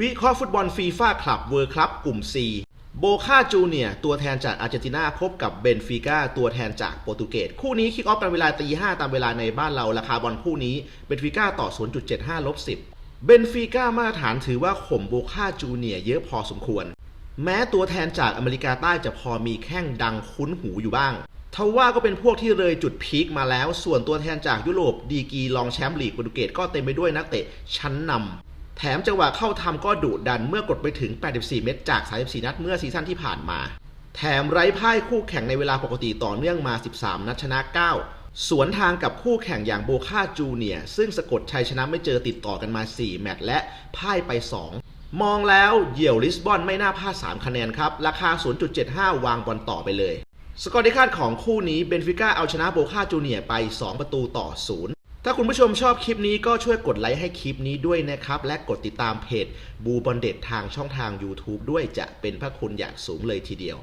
วิเคราะห์ฟุตบอลฟีฟ่าคลับเวิร์คลับกลุ่ม C โบคาจูเนียตัวแทนจากอาร์เจนตินาพบกับเบนฟิก้าตัวแทนจากโปรตุเกสคู่นี้คิกออฟกันเวลาตี5ตามเวลาในบ้านเราราคาบอลคู่นี้เบนฟิก้าต่อ 0.75ลบ10 เบนฟิก้ามาตรฐานถือว่าข่มโบคาจูเนียเยอะพอสมควร แม้ตัวแทนจากอเมริกาใต้จะพอมีแข้งดังคุ้นหูอยู่บ้างทว่าก็เป็นพวกที่เลยจุดพีคมาแล้ว ส่วนตัวแทนจากยุโรปดีกีรองแชมป์ลีกโปรตุเกสก็เต็มไปด้วยนักเตะชั้นนำ แถมจังหวะเข้าทำก็ดุดันเมื่อกดไปถึง 84 เม็ดจาก 34 นัดเมื่อซีซั่นที่ผ่านมา แถมไร้พ่ายคู่แข่งในเวลาปกติต่อเนื่องมา 13 นัดชนะ 9 สวนทางกับคู่แข่งอย่างโบคาจูเนียซึ่งสะกดชัยชนะไม่เจอติดต่อกันมา 4 แมตช์และพ่ายไป 2 มองแล้วเหยี่ยวลิสบอนไม่น่าพลาด 3 คะแนนครับ ราคา 0.75 วางบอลต่อไปเลย สกอร์ที่คาดของคู่นี้เบนฟิก้าเอาชนะโบคาจูเนียไป 2 ประตูต่อ 0 ถ้าคุณผู้ชมชอบคลิปนี้ก็ช่วยกดไลค์ให้คลิปนี้ด้วยนะครับ และกดติดตามเพจบูบอลเดตทางช่องทาง YouTube ด้วยจะเป็นพระคุณอย่างสูงเลยทีเดียว